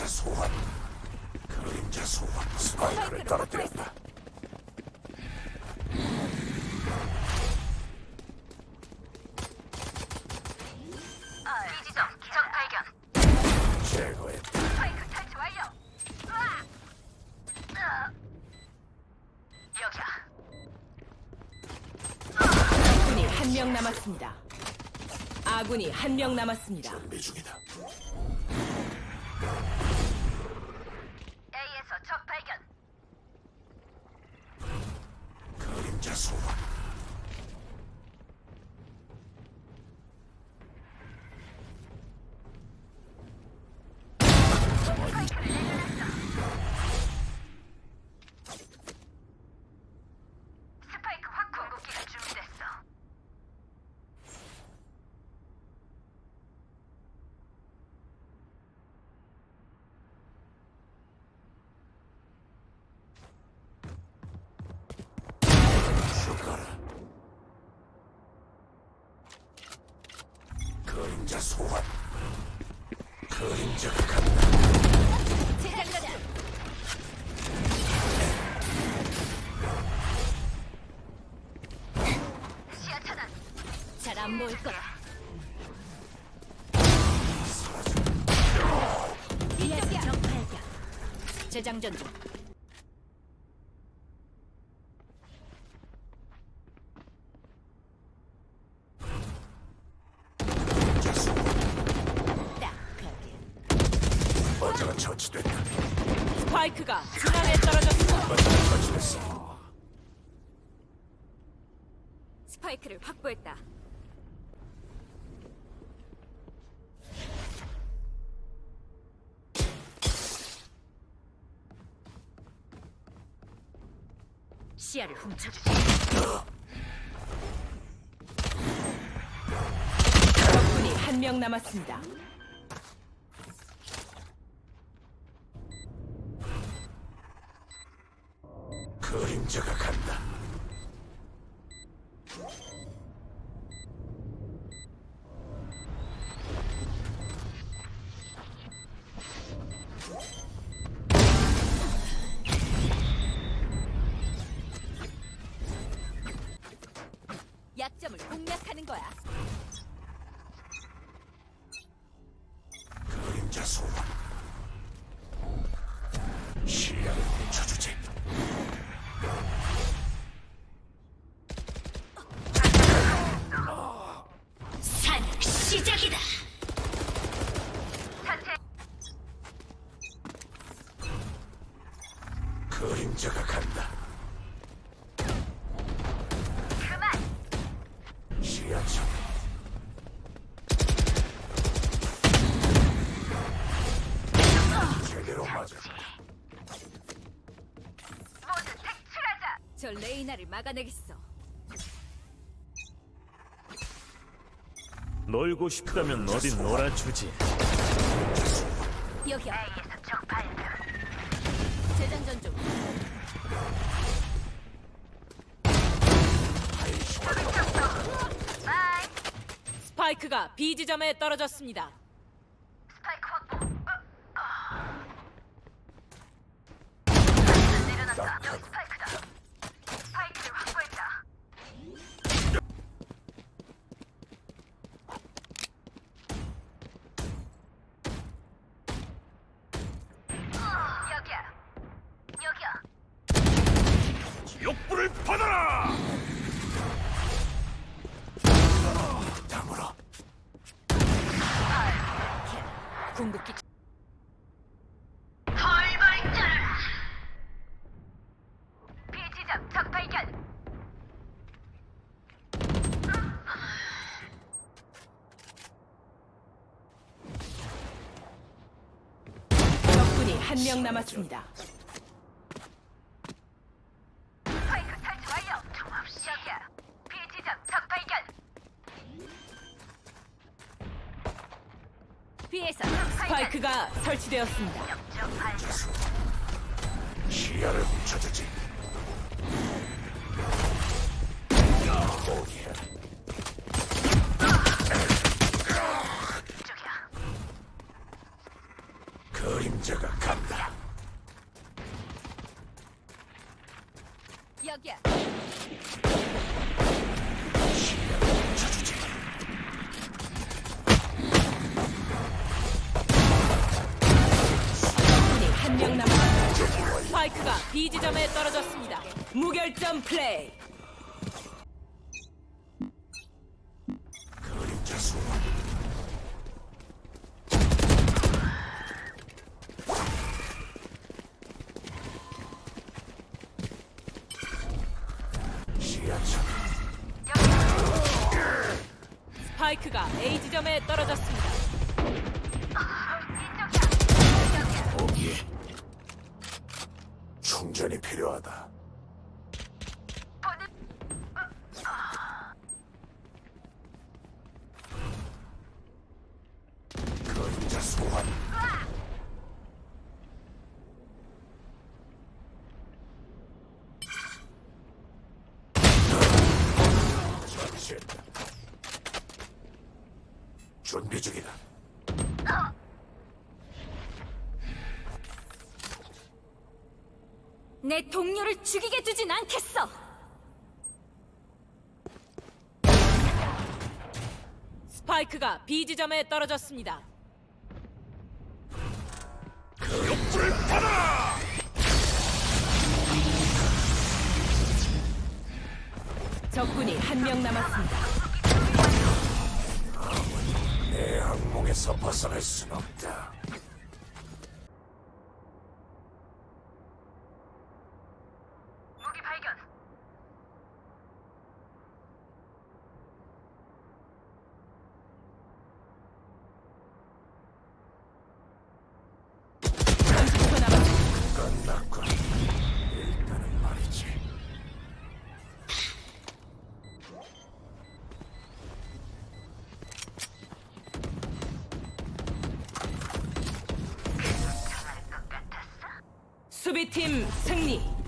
그림자 소환. 그림자 소환. 스파이크를 떨어뜨렸다. 비지점 적 발견. 제거했다. 스파이크 탈취 완료. 으아! 으아! 여기야. 적군이 한 명 남았습니다. 아군이 한 명 남았습니다. 준비 중이다. A에서 적 발견. 그림자 소환. 스파이크 확 궁극기가 준비됐어. 죽어라. 그림자 소환. 그림자가 간다. 재장전이야. 시야 차단. 잘안 보일 거야. 이쪽이야. 적 발견. 재장전 중. 그림자 소환. 딱 거기. 어제가 처치됐다. 스파이크가 중앙에 떨어졌습니다. 스파이크를 확보했다. 시야를 훔쳐주지. 적군이 한 명 남았습니다. 그림자가 간다. 약점을 공략하는 거야. 그림자가 간다. 그만. 시야청. 제대로 맞아. 모두 색출하자. 저 레이나를 막아내겠어. 놀고 싶다면 어디 놀아주지. 여기야. A에서 적 발견. 재장전 중. 스파이크가 B 지점에 떨어졌습니다. 스파이크 확보. 어, 어. 내려놨다. 여기 스파이크다. 스파이크를 확보했다. 어, 여기야. 여기야. 욕불을 받아라! 다물어. 궁극기 덜벌 떨어라. 비지점 적 발견. 적군이 한 명 남았습니다. 발견. 스파이크가 설치되었습니다. 시야를 훔쳐주지. 그림자가 간다. 여기야. 스파이크가 B 지점에 떨어졌습니다. 무결점 플레이. 스파이크가 A 지점에 떨어졌습니다. 충전이 필요하다. 준비 중이다. 내 동료를 죽이게 두진 않겠어. 스파이크가 B 지점에 떨어졌습니다. 적군이 한 명 남았습니다. 내 악몽에서 벗어날 순 없다. 수비팀 승리.